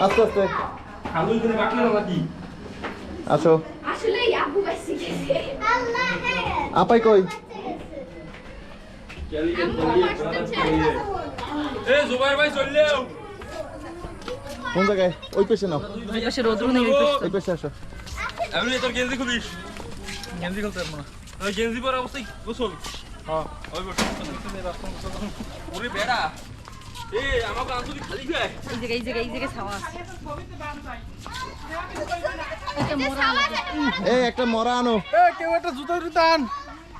আস্তে আস্তে। আসো। আপাই কই? এ কোন জায়গায়? ওই পেশে নাও। ওই পেশে আসো। আমি তোর গেঞ্জি খুলিস গেঞ্জি খুলতে পারব না ওই গেঞ্জি পরা অবস্থায় গোসল হ্যাঁ ওই বসে ওরে বেড়া। এই জায়গায় এই জায়গায় এই জায়গায় ছাওয়া আছে। এই একটা মরা আনো। কেউ একটা জুতো জুতো আন।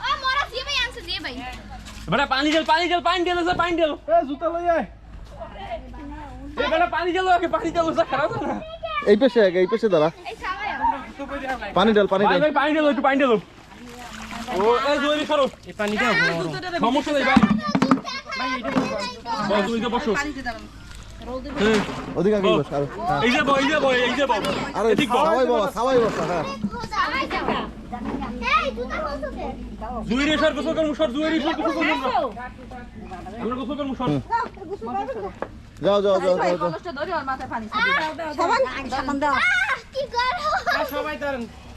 ও মরা দিয়ে ভাই আনছে দিয়ে ভাই। বেটা পানি ঢেল পানি ঢেল পানি ঢেল স্যার পানি ঢেল। এ জুতো লই আয়। এ বেটা পানি ঢেল ওকে পানি ঢেল স্যার খারাপ না। এই পেশে আগে এই পেশে দাঁড়া। পানি ডাল পানি ডাল ভাই পানি ঢেল একটু পানি ঢেল। ও এ জুয়ারি সরো। এই পানি দাও সমস্যা নেই ভাই। ওদিকে আগে বস আর। হ্যাঁ। এই যে বই এই যে বই এই যে বই আরে এদিক বস সবাই বাবা সবাই বস হ্যাঁ। সাবাই যাও এই জুতা বলছো কে জুয়ারি সর গোসল করমু সর জুয়ারি সর গোসল করমু আমরা। গোসল করমু সর যাও যাও যাও যাও যাও। কলসটা ধরে ওর মাথায় পানি ছিটিয়ে দাও। আহ, কি গরম। সবাই ধরেন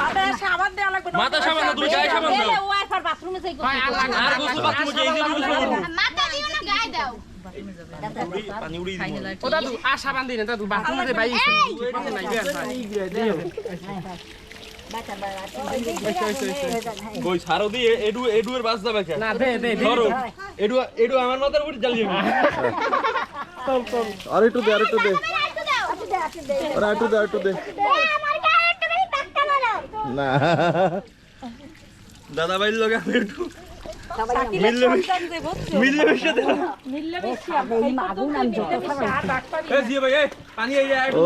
মাথা সাবান না, তুমি গায়ে সাবান দাও। ও বাথরুমে যাই আর গোসল বাথরুমে যাই গোসল করব মাথা দিও না গায়ে দাও পানি উড়িয়ে দিব ও দাদু আ সাবান দিন দাদু বাথরুমে যে বাইরে নাই কই সারো দি এডু এডু এর বাস যাবে না দে দে দে ধরো এডু এডু আমার মাথার উপর জ্বালিয়ে আর একটু দে আর একটু দে আর একটু দে আর একটু দে আমার গায়ে একটু বেশি টাক্কা মারো না। দাদা ভাই লগে আমি একটু পানি একটু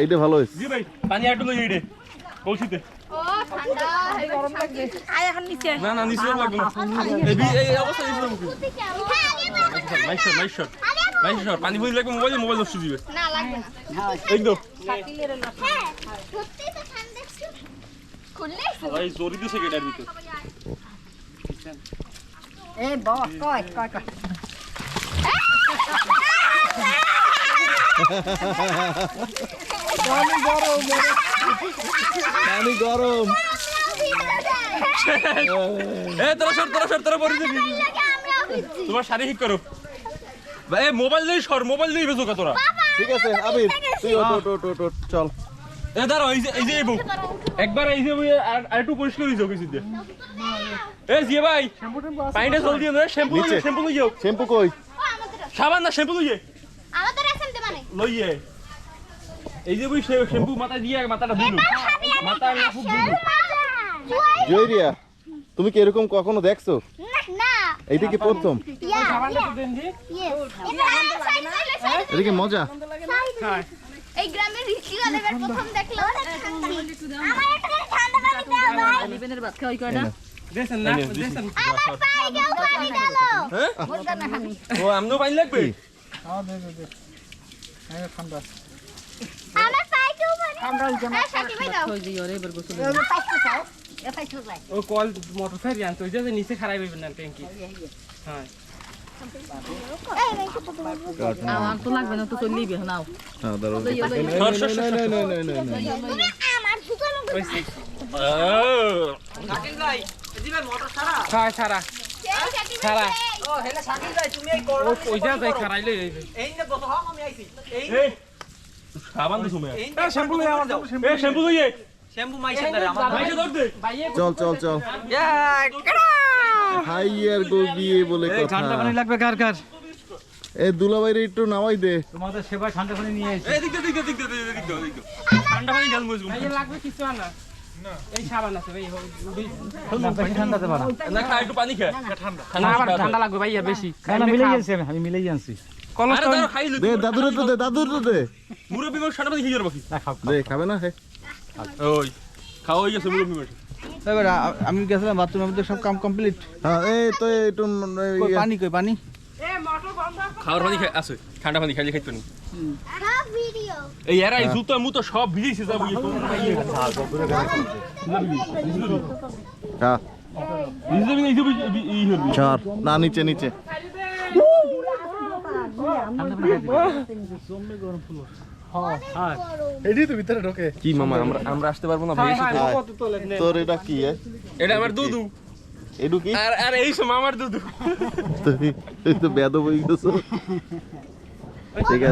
এইটা ভালো হয়েছে। জি ভাই পানি একটু লইও রে কলসিতে। ও ঠান্ডা গরম লাগছে আয় এখন নিচে। না না নিচে লাগবে না। এই অবস্থা নিচে লাগবে। পানি মোবাইলে মোবাইল নষ্ট দিবে না লাগবে একদম হ্যাঁ সত্যি তো ঠান্ডা ছিল খুললে ভাই জোরি দিছে গেটার ভিতর। পানি গরম। এ তোরা সর তোরা সর তোরা পরে দিবি তোমার শাড়ি ঠিক করো। ভাই মোবাইল নেই সর মোবাইল নেই বেজো তোরা। ঠিক আছে আবির তুই চল। এ এই যে এই যে বউ। একবার এই যে আর একটু পরিষ্কার হইছো কিছু দিয়ে এ জিয়ে ভাই পানিটা জল দিয়ে শ্যাম্পু। শ্যাম্পু লইও শ্যাম্পু কই? সাবান না শ্যাম্পু আমাদের এসএমতে মানে। লইয়ে এই যে বই শ্যাম্পু মাথা দিয়ে মাথাটা মাথা আমি খুব জয়রিয়া তুমি কি এরকম কখনো দেখছ? না এইটা কি প্রথম? ইয়া এটা কি মজা। এই গ্রামের রিক্সিওয়ালাদের প্রথম দেখল আমার একটা ঠান্ডা পানি দাও ভাই। লিবেনের ভাত খাওয়াই কয়টা দেন না। দেন আমার পায়ে কেউ পানি দাও হ্যাঁ? ও আমনো পানি লাগবে? হ্যাঁ দে দে দে। এই ঠান্ডা। আমার পায়ে কেউ পানি আমরা জমা সাথী ভাই দাও। ওই যে ওরে এবার গোসল ও কল মোটর সাইকেল আনতো ওই যে নিচে খারাপ হইবে না ট্যাঙ্কি। হ্যাঁ। হ্যাঁ ধর চল চল হাইয়ার গো বিয়ে বলে কথা। লাগবে কার কার? এ দুলাভাইরে একটু নামাই দে। তোমাদের সেবা ঠান্ডা পানি নিয়ে এসে। এই দিক দে দিক দে দিক দে দিক দে দিক দে ঠান্ডা পানি ঢাল মজবুত এই লাগবে কিছু না। এই সাবান আছে ভাই বেশি ঠান্ডাতে পারা। না খা একটু পানি খা। ঠান্ডা না আবার ঠান্ডা লাগবে ভাইয়া বেশি। না না মিলেই আমি আমি মিলেই আনছি। আরে ধরো খাই দে দাদুরে তো দে দাদুর তো দে। মুরব্বি মানুষ সাটা বাজে খেয়ে বাকি। দে খাবে না হে? ওই খাওয়া হয়ে গেছে মুরব্বি মানুষ এবার আমি গেছিলাম বাথরুমের মধ্যে সব কাম কমপ্লিট হ্যাঁ এই তো একটু ইয়ে, পানি কই পানি? খাওয়ার পানি খাই আছে ঠান্ডা পানি খাইলে খাইতো নি এই এরা এই জুতো মুতো সব ভিজেছে যাব হ্যাঁ। চার না নিচে নিচে। তো ভিতরে ঢোকে। কি মামা আমরা আমরা আসতে পারব না? ভাই তোর এটা কি এ? এটা আমার এডু কি? আর আর এই সময় আমার দুদু। তুই তুই তো বেদ বই গেছো। ঠিক আছে।